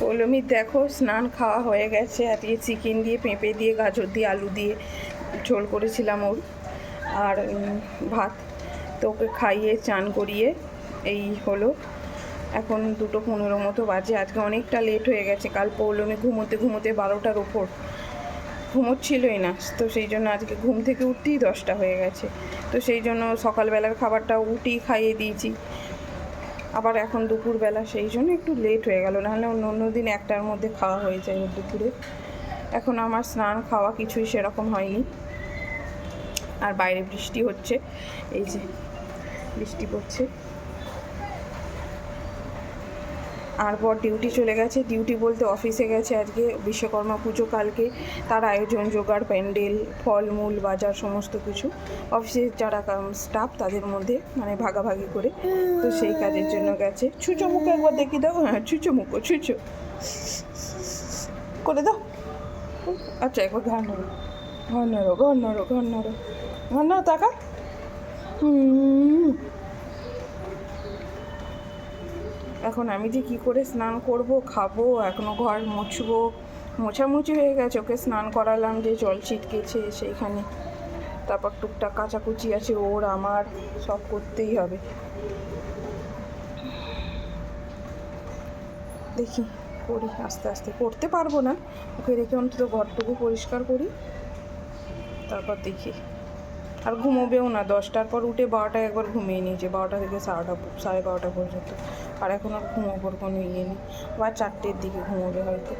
পৌলমি দেখো, স্নান খাওয়া হয়ে গেছে। আজকে চিকেন দিয়ে, পেঁপে দিয়ে, গাজর দিয়ে, আলু দিয়ে ঝোল করেছিলাম ওর। আর ভাত। তো ওকে খাইয়ে, চান করিয়ে এই হলো। এখন দুটো পনেরো মতো বাজে। আজকে অনেকটা লেট হয়ে গেছে। কাল পৌলমি ঘুমোতে ঘুমোতে বারোটার ওপর ঘুমোচ্ছিলই না। তো সেই জন্য আজকে ঘুম থেকে উঠতেই দশটা হয়ে গেছে। তো সেই জন্য সকালবেলার খাবারটা উঠেই খাইয়ে দিয়েছি। আবার এখন দুপুরবেলা সেই জন্য একটু লেট হয়ে গেল, নাহলে অন্য অন্য দিন একটার মধ্যে খাওয়া হয়ে যায় দুপুরে। এখন আমার স্নান খাওয়া কিছুই সেরকম হয়নি। আর বাইরে বৃষ্টি হচ্ছে, এই যে বৃষ্টি পড়ছে। আর পর ডিউটি চলে গেছে। ডিউটি বলতে অফিসে গেছে আজকে, বিশ্বকর্মা পুজো কালকে। তার আয়োজন, জোগাড়, প্যান্ডেল, ফলমূল, বাজার, সমস্ত কিছু। অফিসের যারা স্টাফ তাদের মধ্যে মানে ভাগাভাগি করে তো সেই কাজের জন্য গেছে। ছুচো মুখো একবার দেখি দাও। হ্যাঁ ছুচো মুখো, ছুচো। করে দাও। আচ্ছা একবার ঘর নাড়ো। ঘর নাড়ো ঘর নাড়ো ঘর নাড়ো। ঘর নাড়ো টাকা হুম। এখন আমি যে কি করে স্নান করব, খাব এখনও ঘর মুছবো, মোছামুছি হয়ে গেছে, ওকে স্নান করালাম, যে জল ছিটকেছে সেইখানে। তারপর টুকটাক কাচাকুচি আছে, ওর, আমার, সব করতেই হবে। দেখি, করি, আস্তে আস্তে। করতে পারব না, ওকে রেখে অন্তত ঘরটুকু পরিষ্কার করি। তারপর দেখি। আর ঘুমোবেও না। দশটার পর উঠে বারোটায় একবার ঘুমিয়ে নিয়েছে। বারোটা থেকে সারাটা সাড়ে বারোটা পর্যন্ত। আর এখন আর ঘুমোবার কোনো ইয়ে নেই। বা চারটের দিকে ঘুমোবে হয়তো।